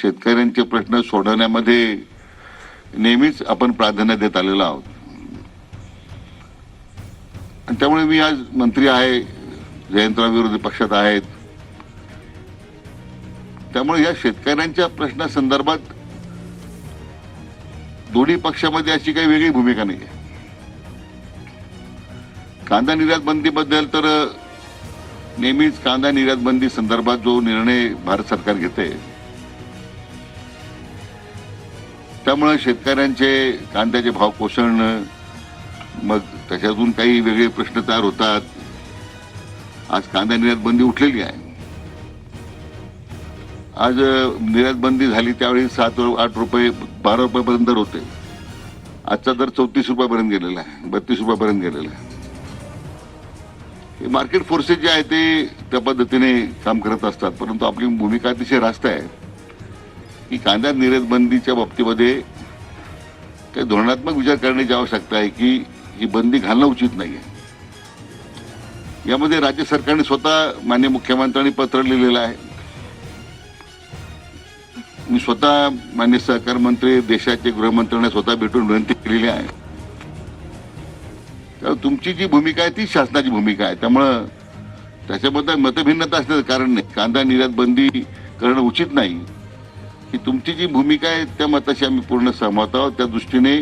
शेतकऱ्यांचे प्रश्न सोडवण्यामध्ये नेहमीच आपण प्राधान्य देत आलेलो आहोत. आणि त्यामुळे मी आज मंत्री आहे जयंतराव विरोधी पक्षात आहेत. त्यामुळे या शेतकऱ्यांच्या प्रश्नासंदर्भात दोन्ही पक्षामध्ये अशी काही वेगळी भूमिका नाही आहे कांदा निर्यात बंदीबद्दल तर नेहमीच कांदा निर्यात बंदी संदर्भात जो निर्णय भारत सरकार घेते त्यामुळे शेतकऱ्यांचे कांद्याचे भाव कोसळणं मग त्याच्यातून काही वेगळे प्रश्न तयार होतात. आज कांदा निर्यात बंदी उठलेली आहे. आज निर्यात बंदी झाली त्यावेळी सात आठ रुपये बारा रुपयापर्यंत दर होते. आजचा दर चौतीस रुपयापर्यंत गेलेला आहे बत्तीस रुपयापर्यंत गेलेला आहे. हे मार्केट फोर्सेस जे आहे ते त्या पद्धतीने काम करत असतात परंतु आपली भूमिका अतिशय रास्त आहे. की कांदा निर्यात बंदीच्या बाबतीमध्ये काही धोरणात्मक विचार करण्याची आवश्यकता आहे की ही बंदी घालणं उचित नाही आहे यामध्ये राज्य सरकारने स्वतः मान्य मुख्यमंत्र्यांनी पत्र लिहिलेलं आहे. मी स्वतः मान्य सहकार मंत्री देशाचे गृहमंत्र्यांना स्वतः भेटून विनंती केलेली आहे. तर तुमची जी भूमिका आहे ती शासनाची भूमिका आहे. त्यामुळं त्याच्याबद्दल मतभिन्नता असण्याचं कारण नाही. कांदा निर्यात बंदी करणं उचित नाही. की तुमची जी भूमिका आहे त्या मताशी आम्ही पूर्ण सहमत आहोत. त्या दृष्टीने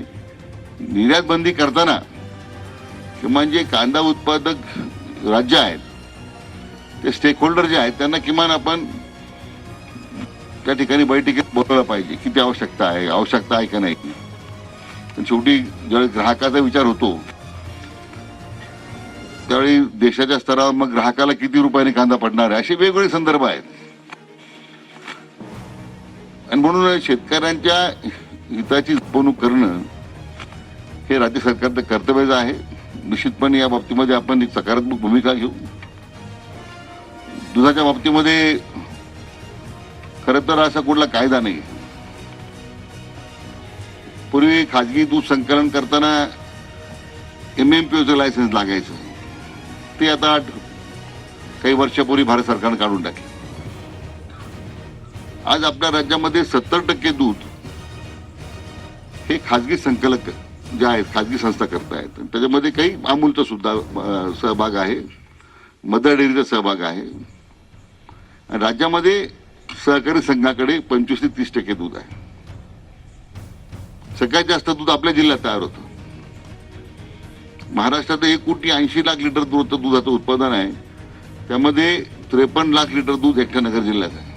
निर्यात बंदी करताना किमान जे म्हणजे कांदा उत्पादक राज्य आहेत ते स्टेक होल्डर जे आहेत त्यांना किमान आपण त्या ठिकाणी बैठकीत बोलवलं पाहिजे किती आवश्यकता आहे आवश्यकता आहे का नाही. पण शेवटी ज्यावेळी ग्राहकाचा विचार होतो त्यावेळी देशाच्या स्तरावर मग ग्राहकाला किती रुपयाने कांदा पडणार आहे असे वेगवेगळे संदर्भ आहेत. आणि म्हणून शेतकऱ्यांच्या हिताची जपवणूक करणं हे राज्य सरकारचं कर्तव्यच आहे. निश्चितपणे या बाबतीमध्ये आपण एक सकारात्मक भूमिका घेऊ. दुधाच्या बाबतीमध्ये खरं तर असा कुठला कायदा नाही. पूर्वी खाजगी दूध संकलन करताना एम एम पी लायसन्स लागायचं. ते आता काही वर्षापूर्वी भारत सरकारनं काढून टाकले. आज आपल्या राज्यामध्ये सत्तर टक्के दूध हे खाजगी संकलक जे आहेत खाजगी संस्था करतायत. त्याच्यामध्ये काही अमूलचा सुद्धा सहभाग आहे. मदर डेअरीचा सहभाग आहे. आणि राज्यामध्ये सहकारी संघाकडे पंचवीस ते तीस टक्के दूध आहे. सगळ्यात जास्त दूध आपल्या जिल्ह्यात तयार होतं. महाराष्ट्रात एक कोटी ऐंशी लाख लिटर दूध दुधाचं उत्पादन आहे. त्यामध्ये त्रेपन्न लाख लिटर दूध एकट्या नगर जिल्ह्यात आहे.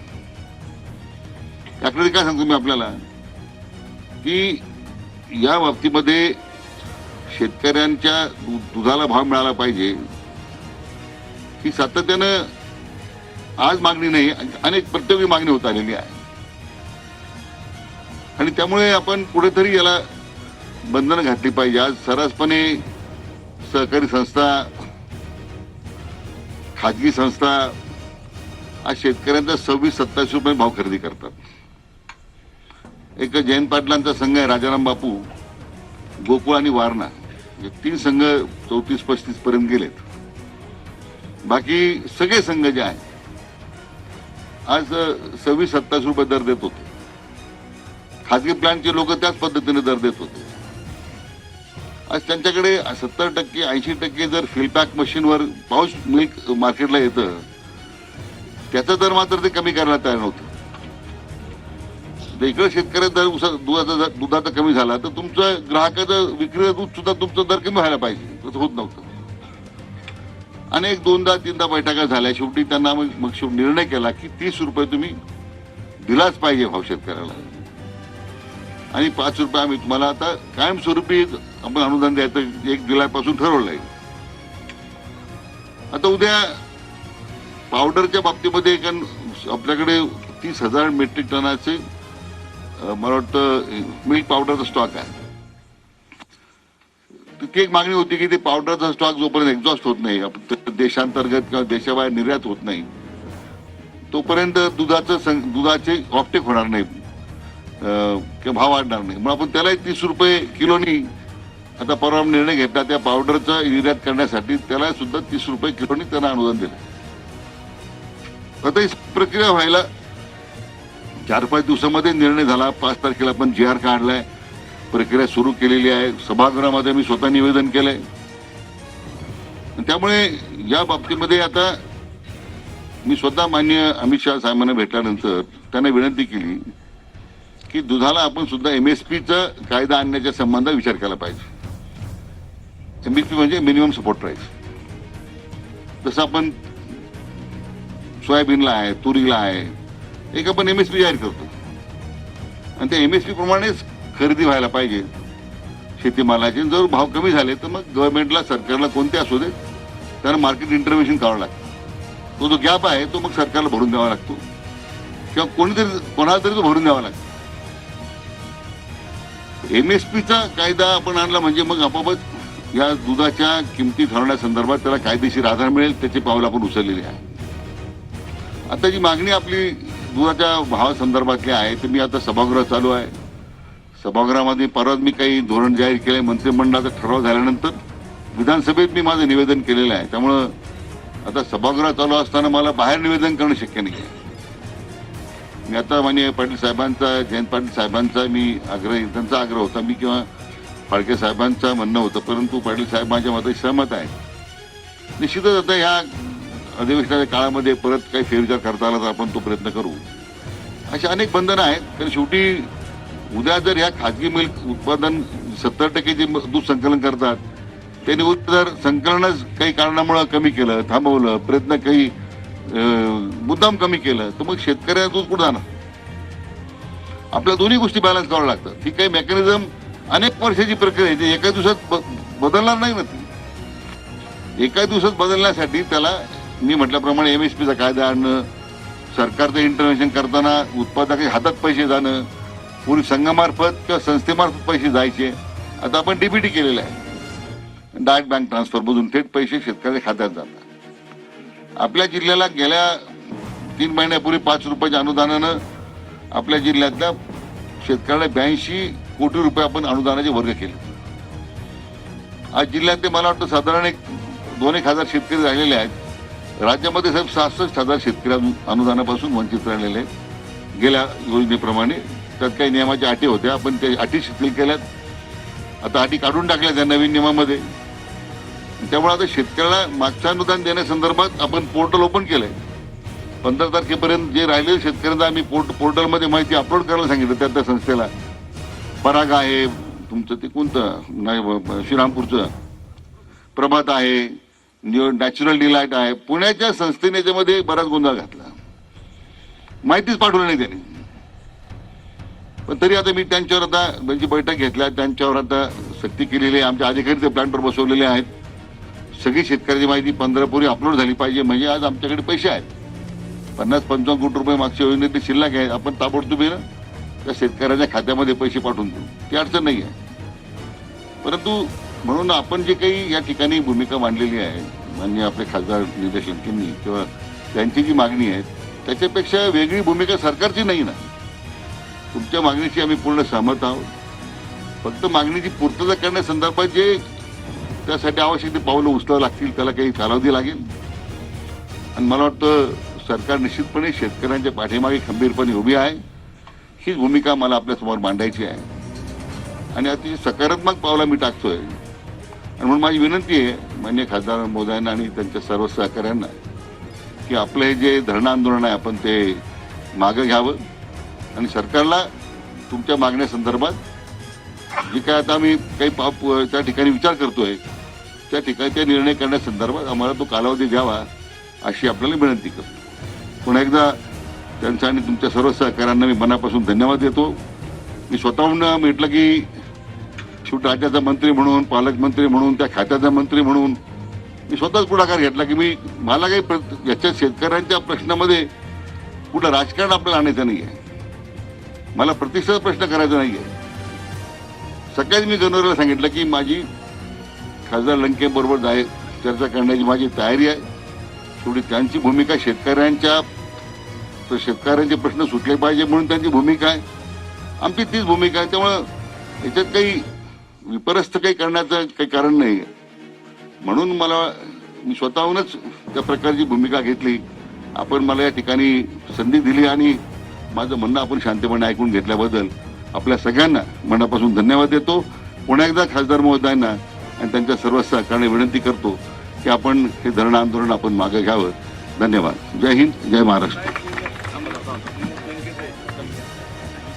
त्याकडे काय सांगतो मी आपल्याला? की या बाबतीमध्ये शेतकऱ्यांच्या दुधाला भाव मिळाला पाहिजे. ही सातत्यानं आज मागणी नाही अनेक प्रत्येकी मागणी होत आलेली आहे. आणि त्यामुळे आपण कुठेतरी याला बंधनं घातली पाहिजे. आज सर्रासपणे सहकारी संस्था खाजगी संस्था आज शेतकऱ्यांचा सव्वीस सत्तावीस रुपये भाव खरेदी करतात. एक जयंत पाटलांचा संघ आहे राजाराम बापू गोकुळ आणि वारणा. हे तीन संघ चौतीस पस्तीस पर्यंत गेलेत. बाकी सगळे संघ जे आहेत आज सव्वीस सत्तावीस रुपये दर देत होते. खाजगी प्लॅनचे लोक त्याच पद्धतीने दर देत होते. आज त्यांच्याकडे सत्तर टक्के ऐंशी टक्के जर फिलपॅक मशीनवर पाऊस मिल्क मार्केटला येतं त्याचा दर मात्र ते कमी करायला तयार नव्हतं. इकडे शेतकऱ्याचा दर दुधाचा दुधाचा कमी झाला तर तुमचं ग्राहकाचं विक्री दूध सुद्धा तुमचा दर कमी व्हायला पाहिजे. तसं होत नव्हतं. अनेक दोनदा तीनदा बैठका झाल्या. शेवटी त्यांना मग मग शेवटी निर्णय केला की तीस रुपये तुम्ही दिलाच पाहिजे भाव शेतकऱ्याला. आणि पाच रुपये आम्ही तुम्हाला आता कायमस्वरूपी आपण अनुदान द्यायचं एक जुलैपासून ठरवलंय. आता उद्या पावडरच्या बाबतीमध्ये कारण आपल्याकडे तीस हजार मेट्रिक टनाचे मला वाटतं मिल्क पावडरचा स्टॉक आहे. ती एक मागणी होती की ते पावडरचा स्टॉक जोपर्यंत एक्झॉस्ट होत नाही देशांतर्गत किंवा देशाबाहेर निर्यात होत नाही तोपर्यंत दुधाचं दुधाचे ऑप्टेक होणार नाही किंवा भाव वाढणार नाही. मग आपण त्यालाही तीस रुपये किलोनी आता परवा निर्णय घेतला त्या पावडरचा निर्यात करण्यासाठी त्याला सुद्धा तीस रुपये किलोनी त्यांना अनुदान दिलं. आता ही प्रक्रिया व्हायला चार पाच दिवसामध्ये निर्णय झाला. पाच तारखेला आपण जी आर काढलाय प्रक्रिया सुरू केलेली आहे. सभागृहामध्ये मी स्वतः निवेदन केलंय. त्यामुळे या बाबतीमध्ये आता मी स्वतः मान्य अमित शहा साहेबांना भेटल्यानंतर त्यांना विनंती केली की दुधाला आपण सुद्धा एम एस पीचा कायदा आणण्याच्या संबंधात विचार केला पाहिजे. एम एस पी म्हणजे मिनिमम सपोर्ट प्राईस जसं आपण सोयाबीनला आहे तुरीला आहे एक आपण एम एस पी जाहीर करतो. आणि त्या एम एस पी प्रमाणेच खरेदी व्हायला पाहिजे. शेतीमालाचे जर भाव कमी झाले तर मग गव्हर्नमेंटला सरकारला कोणते असू दे त्यांना मार्केट इंटरव्हेन्शन करावं लागतं. तो जो गॅप आहे तो मग सरकारला भरून द्यावा लागतो. किंवा कोणीतरी कोणाला तरी तो भरून द्यावा लागतो. एम एस पीचा कायदा आपण आणला म्हणजे मग आपोआपच या दुधाच्या किमती ठरवण्यासंदर्भात त्याला कायदेशीर आधार मिळेल त्याची पावलं आपण उचललेली आहे. आता जी मागणी आपली दुधाच्या भावासंदर्भातले आहे ते मी आता सभागृह चालू आहे. सभागृहामध्ये परत मी काही धोरण जाहीर केले मंत्रिमंडळाचा ठराव झाल्यानंतर विधानसभेत मी माझं निवेदन केलेलं आहे. त्यामुळं आता सभागृह चालू असताना मला बाहेर निवेदन करणं शक्य नाही आहे मी आता माननीय पाटील साहेबांचा जयंत पाटील साहेबांचा मी आग्रह त्यांचा आग्रह होता. मी किंवा फाळके साहेबांचं म्हणणं होतं परंतु पाटील साहेब माझ्या मते सहमत आहे निश्चितच आता ह्या अधिवेशनाच्या काळामध्ये परत काही फेरविचार करता आला तर आपण तो प्रयत्न करू. अशी अनेक बंधनं आहेत तर शेवटी उद्या जर ह्या खाजगी मिल्क उत्पादन सत्तर टक्के जे दूध संकलन करतात त्यांनी उद्या जर संकलनच काही कारणामुळे कमी केलं थांबवलं प्रयत्न काही मुद्दाम कमी केलं तर मग शेतकऱ्याला दूध कुठं जाणार. आपल्या दोन्ही गोष्टी बॅलन्स करावं लागतात. ही काही मेकॅनिझम अनेक वर्षाची प्रक्रिया आहे ती एका दिवसात बदलणार नाही ना ती. एका दिवसात बदलण्यासाठी त्याला मी म्हटल्याप्रमाणे एम एस पीचा कायदा आणणं सरकारचं इंटरव्हेन्शन करताना उत्पादकाच्या हातात पैसे जाणं पूर्वी संघामार्फत किंवा संस्थेमार्फत पैसे जायचे आता आपण डीबीटी केलेलं आहे. डायरेक्ट बँक ट्रान्सफरमधून थेट पैसे शेतकऱ्याच्या खात्यात जातात. आपल्या जिल्ह्याला गेल्या तीन महिन्यापूर्वी पाच रुपयाच्या अनुदानानं आपल्या जिल्ह्यातल्या शेतकऱ्याला ब्याऐंशी कोटी रुपये आपण अनुदानाचे वर्ग केले. आज जिल्ह्यातले मला वाटतं साधारण एक दोन एक हजार शेतकरी राहिलेले आहेत. राज्यामध्ये साहेब सहासष्ट हजार शेतकरी अनु- अनुदानापासून वंचित राहिलेले गेल्या योजनेप्रमाणे त्यात काही नियमाच्या अटी होत्या आपण त्या अटी शिथिल केल्यात. आता अटी काढून टाकल्या त्या नवीन नियमामध्ये. त्यामुळे आता शेतकऱ्याला मागचं अनुदान देण्यासंदर्भात आपण पोर्टल ओपन केलं आहे पंधरा तारखेपर्यंत जे राहिलेले शेतकऱ्यांना आम्ही पोर्ट पोर्टलमध्ये माहिती अपलोड करायला सांगितलं त्या त्या संस्थेला. पराग आहे तुमचं ते कोणतं? नाही श्रीरामपूरचं. प्रभात आहे. नॅचरल डिलाईट आहे. पुण्याच्या संस्थेने याच्यामध्ये बराच गोंधळ घातला. माहितीच पाठवली नाही त्यांनी. पण तरी आता मी त्यांच्यावर आता त्यांची बैठक घेतल्या. त्यांच्यावर आता सक्ती केलेली आहे. आमच्या अधिकारी ते प्लॅनवर बसवलेले आहेत. सगळी शेतकऱ्याची माहिती पंधरापूर्वी अपलोड झाली पाहिजे. म्हणजे आज आमच्याकडे पैसे आहेत. पन्नास पंचावन्न कोटी रुपये मागच्या योजनेत शिल्लक आहे. आपण ताबडतोब त्या शेतकऱ्याच्या खात्यामध्ये पैसे पाठवून देऊ. ती अडचण नाही आहे परंतु म्हणून आपण जे काही या ठिकाणी भूमिका मांडलेली आहे म्हणजे आपले खासदार निलेश लंकेंनी किंवा त्यांची जी मागणी आहे त्याच्यापेक्षा वेगळी भूमिका सरकारची नाही ना. तुमच्या मागणीशी आम्ही पूर्ण सहमत आहोत. फक्त मागणीची पूर्तता करण्यासंदर्भात जे त्यासाठी आवश्यक ते पावलं उचलावं लागतील त्याला काही कालावधी लागेल. आणि मला वाटतं सरकार निश्चितपणे शेतकऱ्यांच्या पाठीमागे खंबीरपणे उभी आहे. हीच भूमिका मला आपल्यासमोर मांडायची आहे. आणि अतिशय सकारात्मक पावला मी टाकतोय. आणि म्हणून माझी विनंती आहे मान्य खासदार मोदयांना आणि त्यांच्या सर्व सहकाऱ्यांना की आपलं हे जे धरणं आंदोलन आहे आपण ते मागं घ्यावं. आणि सरकारला तुमच्या मागण्यासंदर्भात जे काय आता आम्ही काही पाप त्या ठिकाणी विचार करतोय त्या ठिकाणी त्या निर्णय करण्यासंदर्भात आम्हाला तो कालावधी द्यावा अशी आपल्याला विनंती करतो. पुन्हा एकदा त्यांचा आणि तुमच्या सर्व सहकाऱ्यांना मी मनापासून धन्यवाद देतो. मी स्वतःहून म्हटलं की शेवटी राज्याचा मंत्री म्हणून पालकमंत्री म्हणून त्या खात्याचा मंत्री म्हणून मी स्वतःच पुढाकार घेतला की मी मला काही प्र याच्या शेतकऱ्यांच्या प्रश्नामध्ये कुठलं राजकारण आपल्याला आणायचं नाही आहे मला प्रतिष्ठाचा प्रश्न करायचा नाही आहे सकाळी मी गणोरेला सांगितलं की माझी खासदार लंकेबरोबर जाय चर्चा करण्याची माझी तयारी आहे. शेवटी त्यांची भूमिका शेतकऱ्यांच्या तर शेतकऱ्यांचे प्रश्न सुटले पाहिजे म्हणून त्यांची भूमिका आहे. आमची तीच भूमिका आहे. त्यामुळं याच्यात काही विपरस्त काही करण्याचं काही कारण नाही आहे म्हणून मला मी स्वतःहूनच त्या प्रकारची भूमिका घेतली. आपण मला या ठिकाणी संधी दिली आणि माझं म्हणणं आपण शांतपणे ऐकून घेतल्याबद्दल आपल्या सगळ्यांना मनापासून धन्यवाद देतो. पुन्हा एकदा खासदार महोदयांना आणि त्यांच्या सर्व सहकार्याने विनंती करतो की आपण हे धरण आंदोलन आपण मागे घ्यावं. धन्यवाद. जय हिंद जय महाराष्ट्र.